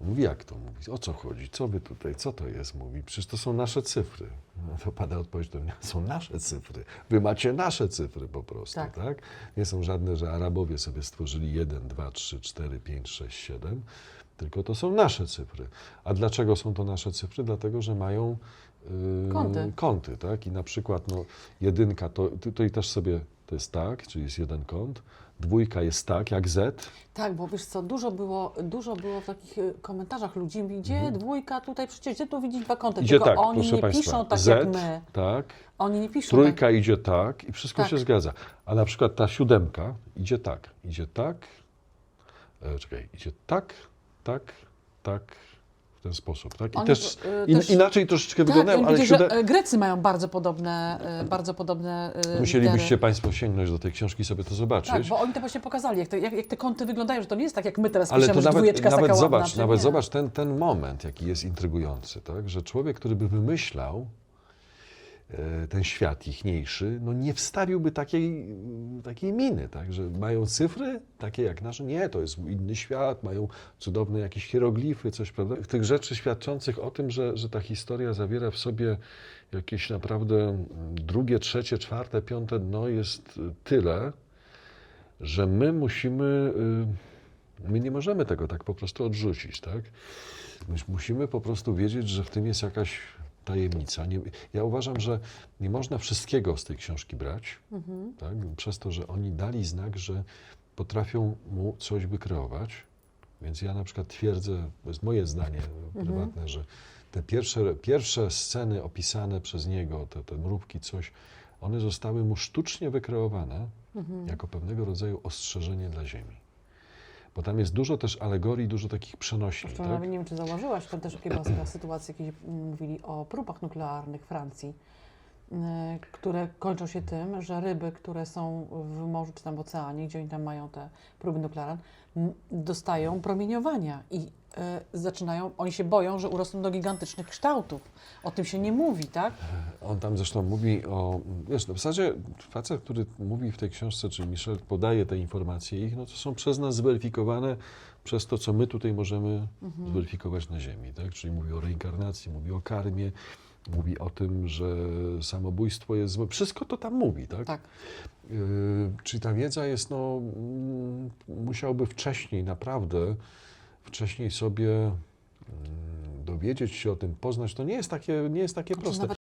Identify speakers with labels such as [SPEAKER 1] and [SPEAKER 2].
[SPEAKER 1] Mówi, jak to mówi? O co chodzi? Co wy tutaj? Co to jest? Mówi, przecież to są nasze cyfry. No to pada odpowiedź do mnie, są nasze cyfry. Wy macie nasze cyfry po prostu,
[SPEAKER 2] Tak.
[SPEAKER 1] tak? Nie są żadne, że Arabowie sobie stworzyli 1, 2, 3, 4, 5, 6, 7, tylko to są nasze cyfry. A dlaczego są to nasze cyfry? Dlatego, że mają yy,
[SPEAKER 2] Konty.
[SPEAKER 1] konty, tak? I na przykład no, jedynka to tutaj też sobie to jest tak, czyli jest jeden kąt. Dwójka jest tak, jak Z,
[SPEAKER 2] Tak, bo wiesz co, dużo było, dużo było w takich y, komentarzach ludzi, gdzie dwójka tutaj, przecież gdzie tu widzieć dwa kąty,
[SPEAKER 1] Mhm. Idzie
[SPEAKER 2] tylko
[SPEAKER 1] tak,
[SPEAKER 2] oni nie
[SPEAKER 1] Państwa.
[SPEAKER 2] piszą tak
[SPEAKER 1] Z,
[SPEAKER 2] jak my.
[SPEAKER 1] tak,
[SPEAKER 2] Oni nie piszą
[SPEAKER 1] trójka idzie tak i wszystko
[SPEAKER 2] Tak.
[SPEAKER 1] się zgadza. A na przykład ta siódemka idzie tak, idzie tak, e, czekaj, idzie tak, tak, tak, w ten sposób, tak? I
[SPEAKER 2] Oni,
[SPEAKER 1] też,
[SPEAKER 2] y,
[SPEAKER 1] in,
[SPEAKER 2] też-
[SPEAKER 1] inaczej troszeczkę
[SPEAKER 2] tak.
[SPEAKER 1] wyglądają, ale
[SPEAKER 2] widzę,
[SPEAKER 1] siódem...
[SPEAKER 2] że e, Grecy mają bardzo podobne, y, bardzo podobne y,
[SPEAKER 1] Musielibyście
[SPEAKER 2] litery.
[SPEAKER 1] Państwo sięgnąć do tej książki i sobie to zobaczyć.
[SPEAKER 2] Tak, bo oni to właśnie pokazali, jak te, jak, jak te kąty wyglądają, że to nie jest tak, jak my teraz
[SPEAKER 1] Ale
[SPEAKER 2] piszemy,
[SPEAKER 1] to
[SPEAKER 2] że
[SPEAKER 1] nawet,
[SPEAKER 2] dwójeczka
[SPEAKER 1] nawet
[SPEAKER 2] ładna,
[SPEAKER 1] zobacz,
[SPEAKER 2] czy
[SPEAKER 1] nawet
[SPEAKER 2] nie.
[SPEAKER 1] zobacz ten, ten moment, jaki jest intrygujący, tak? że człowiek, który by wymyślał ten świat ichniejszy, no nie wstawiłby takiej, takiej miny, tak? że mają cyfry takie jak nasze. Nie, to jest inny świat, mają cudowne jakieś hieroglify, coś, prawda? Tych rzeczy świadczących o tym, że, że ta historia zawiera w sobie jakieś naprawdę drugie, trzecie, czwarte, piąte dno jest y, tyle, że my musimy, y, my nie możemy tego tak po prostu odrzucić, tak? My musimy po prostu wiedzieć, że w tym jest jakaś tajemnica. Nie, ja uważam, że nie można wszystkiego z tej książki brać, tak? przez to, że oni dali znak, że potrafią mu coś wykreować. Więc ja na przykład twierdzę, to jest moje zdanie prywatne, że te pierwsze, pierwsze sceny opisane przez niego, te, te mrówki, coś, one zostały mu sztucznie wykreowane jako pewnego rodzaju ostrzeżenie dla Ziemi. Bo tam jest dużo też alegorii, dużo takich przenośni.
[SPEAKER 2] Zresztą
[SPEAKER 1] Tak?
[SPEAKER 2] nie wiem, czy zauważyłaś, to też taka sytuacja, kiedy mówili o próbach nuklearnych Francji, y, które kończą się tym, że ryby, które są w morzu czy tam w oceanie, gdzie oni tam mają te próby nuklearne, dostają promieniowania i zaczynają, oni się boją, że urosną do gigantycznych kształtów. O tym się nie mówi, tak?
[SPEAKER 1] On tam zresztą mówi o, wiesz, no w zasadzie facet, który mówi w tej książce, czyli Michel podaje te informacje ich, no to są przez nas zweryfikowane przez to, co my tutaj możemy zweryfikować na Ziemi, tak? Czyli mówi o reinkarnacji, mówi o karmie, mówi o tym, że samobójstwo jest złe. Wszystko to tam mówi, tak?
[SPEAKER 2] Tak.
[SPEAKER 1] Yy, czyli ta wiedza jest, no, mm, musiałby wcześniej, naprawdę, wcześniej sobie mm, dowiedzieć się o tym, poznać, to nie jest takie, nie jest takie
[SPEAKER 2] Znaczy,
[SPEAKER 1] proste.